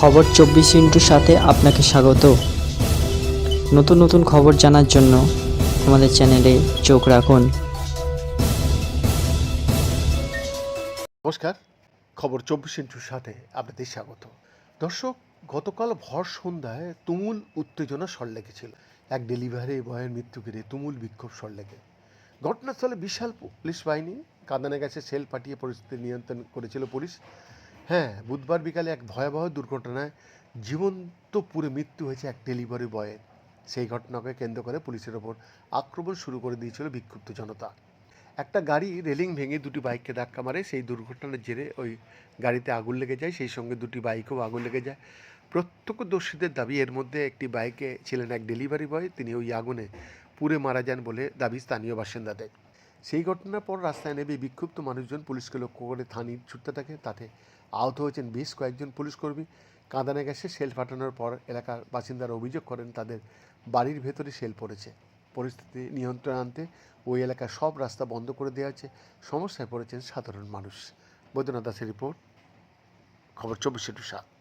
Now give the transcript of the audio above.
খবর চব্বিশ ইন্টুর সাথে আপনাকে স্বাগত। নতুন নতুন খবর জানার জন্য আমাদের চ্যানেলে চোখ রাখুন। নমস্কার, খবর চব্বিশ ইন্টুর সাথে আপনাদের স্বাগত। দর্শক, গতকাল ভর সন্ধ্যায় তুমুল উত্তেজনা সরলেগে ছিল এক ডেলিভারি বয়ের মৃত্যু ঘিরে তুমুল বিক্ষোভ সরলেগে ঘটনাস্থলে বিশাল পুলিশ বাহিনী কাঁদানে গেছে, সেল পাঠিয়ে পরিস্থিতি নিয়ন্ত্রণ করেছিল পুলিশ। হ্যাঁ বুধবার বিকালে এক ভয়াবহ দুর্ঘটনায় জীবন্ত পুরে মৃত্যু হয়েছে এক ডেলিভারি বয়ের সেই ঘটনাকে কেন্দ্র করে পুলিশের ওপর আক্রমণ শুরু করে দিয়েছিল বিক্ষুব্ধ জনতা। একটা গাড়ি রেলিং ভেঙে দুটি বাইককে ধাক্কা মারে, সেই দুর্ঘটনার জেরে ওই গাড়িতে আগুন লেগে যায়, সেই সঙ্গে দুটি বাইকেও আগুন লেগে যায়। প্রত্যক্ষদর্শীদের দাবি, এর মধ্যে একটি বাইকে ছিলেন এক ডেলিভারি বয়, তিনি ওই আগুনে পুড়ে মারা যান বলে দাবি স্থানীয় বাসিন্দাদের। সেই ঘটনার পর রাস্তায় নেমে বিক্ষুব্ধ মানুষজন পুলিশকে লক্ষ্য করে থানি ছুটতে থাকে। তাতে আহত হয়েছেন বেশ কয়েকজন পুলিশকর্মী কাঁদানে গ্যাসে সেল ফাটানোর পর এলাকার বাসিন্দারা অভিযোগ করেন তাদের বাড়ির ভেতরে সেল পড়েছে। পরিস্থিতি নিয়ন্ত্রণে আনতে ওই এলাকার সব রাস্তা বন্ধ করে দেওয়া হয়েছে। সমস্যায় পড়েছেন সাধারণ মানুষ। বৈদ্যনাথ দাসের রিপোর্ট, খবর চব্বিশে টু সাত।